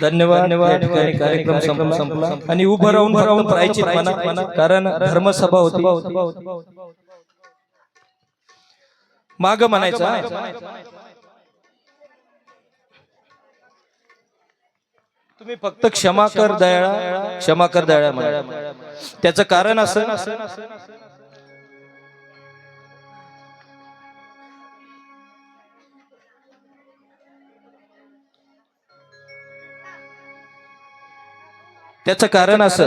धन्यवाद. धन्यवाद. कार्यक्रम संपला. संपला. आणि उभं राहून राहून म्हणा. कारण धर्मसभा होती. माग म्हणायचं तुम्ही फक्त क्षमा कर दयाळा. क्षमा कर दयाळा म्हणा त्याचं कारण असं त्याचं कारण असं.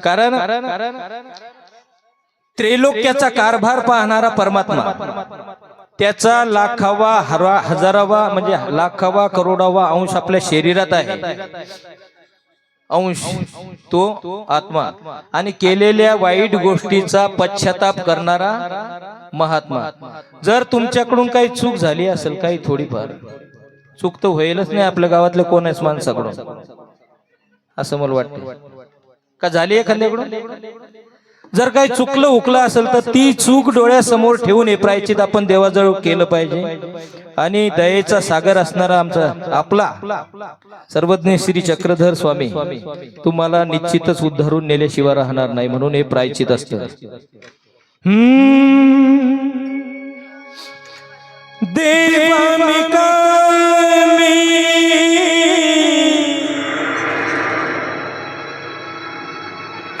कारण त्रैलोक्याचा कारभार पाहणारा परमात्मा. त्याचा लाखावा हरा हजारावा म्हणजे लाखावा करोडावा अंश आपल्या शरीरात आहे. अंश तो आत्मा. आणि केलेल्या वाईट गोष्टीचा पश्चाताप करणारा महात्मा. जर तुमच्याकडून काही चूक झाली असेल काही थोडीफार चूक तर होईलच नाही आपल्या गावातल्या कोणाच माणसाकडून. असं मला वाटतं. का झाली एखाद्याकडून जर काही चुकलं उकलं असेल तर ती चूक डोळ्यासमोर ठेवून हे प्रायचित आपण देवाजवळ केलं पाहिजे. आणि दयेचा सागर असणारा आमचा आपला सर्वज्ञ श्री चक्रधर स्वामी तुम्हाला निश्चितच उद्धारून नेल्याशिवाय राहणार नाही म्हणून हे प्रायचित असत. देवा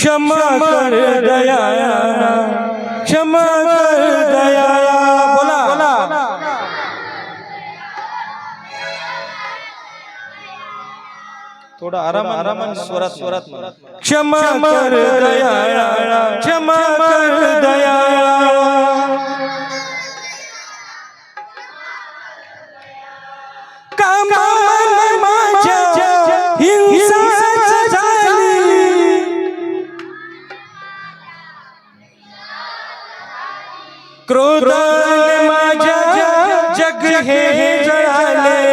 क्षमा कर दया। क्षमा कर दया। बोला। बोला। थोडा आराम आराम स्वरात स्वरात क्षमा कर दया क्षमा कर दया हे जळाले.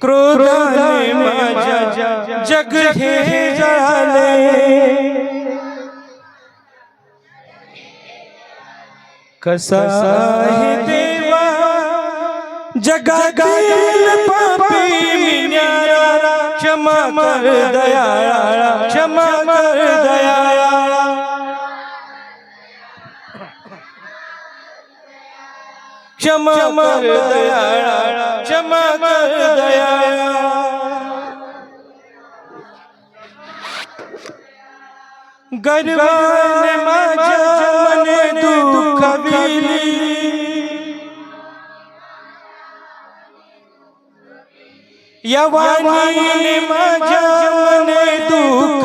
क्रोधाने माझ्या. जग हे जळाले. कसा आहे देवा? जगातील पापी मी न्यारा क्षमा कर दयाळा. क्षमा क्षमा कर दयाळा क्षमा कर दयाळा गर्वाने माझ्या मने दुःख या वाणीने माझ्या मने दुःख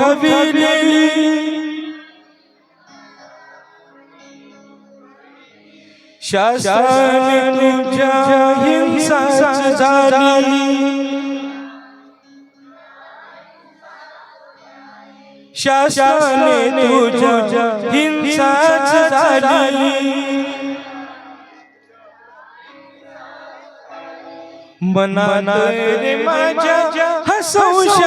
शास्त्राने तुझ्या हिंसा झाली शासनाने तुझ्या हिंसाच झाली मनात रे माझ्या हा सारा.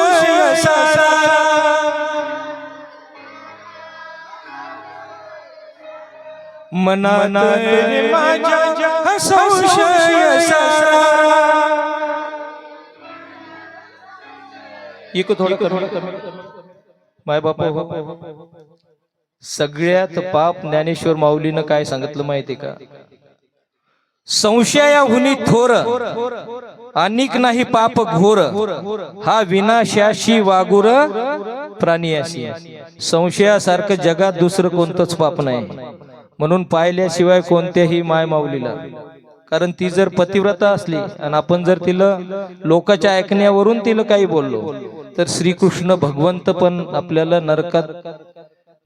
मनात रे माझ्या संशय सारा. एक थोडं कमी. माय बापा सगळ्यात पाप ज्ञानेश्वर माऊलीनं काय सांगितलं माहितीये का? संशयाहुनी थोर अनिक नाही पाप घोर हा विनाशाशी वागुर प्राणियाशी संशयासारखं जगात दुसरं कोणतंच पाप नाही. म्हणून पाहिल्याशिवाय कोणत्याही माय माऊलीला. कारण ती जर पतिव्रता असली आणि आपण जर तिला लोकांच्या ऐकण्यावरून तिला काही बोललो तर श्रीकृष्ण भगवंत पण आपल्याला नरकात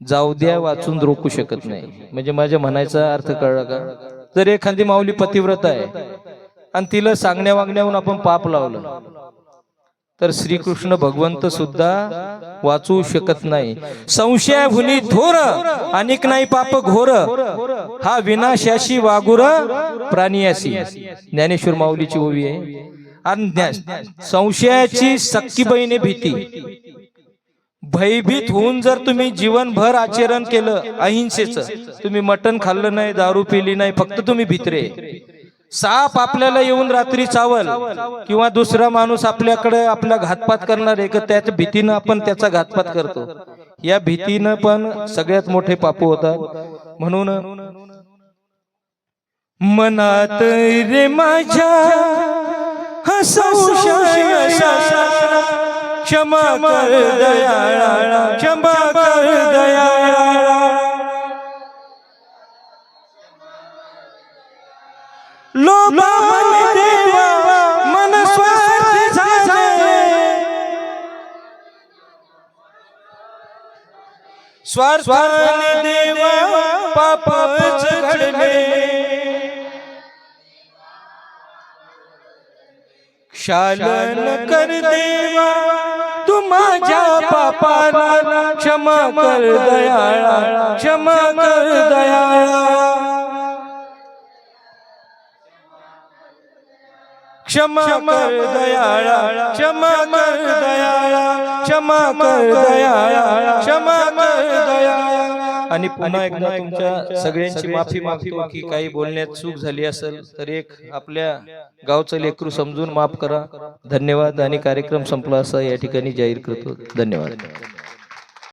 जाऊ द्या वाचून रोखू शकत नाही. म्हणजे माझ्या म्हणायचा अर्थ कळला का? जर एखादी माऊली पतिव्रता आहे आणि तिला सांगण्या वागण्याहून आपण पाप लावलं तर श्रीकृष्ण भगवंत सुद्धा वाचू शकत नाही. संशय हुनी थोर अनेक नाही पाप घोर हा विनाशाशी वागुर प्राणियासी. ज्ञानेश्वर माऊलीची ओवी आहे. आणि संशयाची सक्की बहिणी भीती. भयभीत होऊन जर तुम्ही जीवनभर आचरण केलं अहिंसेचं तुम्ही मटण खाल्लं नाही दारू पिली नाही फक्त तुम्ही भित्रे. साप आपल्याला येऊन रात्री चावल किंवा दुसरा माणूस आपल्याकडे आपला घातपात करणार आहे का त्याच्या भीतीनं आपण त्याचा घातपात करतो. या भीतीनं पण सगळ्यात मोठे पापू होतात. म्हणून मनात रे माझ्या हा क्षमा कर दयाळा क्षमा स्वार्थाने देवा पापच घडले. क्षालन कर देवा. तू माझ्या पापाला क्षमा कर दयाळा. क्षमा कर दयाळा. क्षमा कर दयाळा. क्षमा कर दयाळा. क्षमा कर दयाळा क्षमा कर दयाळा आणि पुन्हा एकदा तुमच्या सगळ्यांची माफी मागतो की काही बोलण्यात चूक झाली असेल तर एक आपल्या गावचं लेकरू समजून माफ करा. धन्यवाद. आणि कार्यक्रम संपला असा या ठिकाणी जाहीर करतो. धन्यवाद.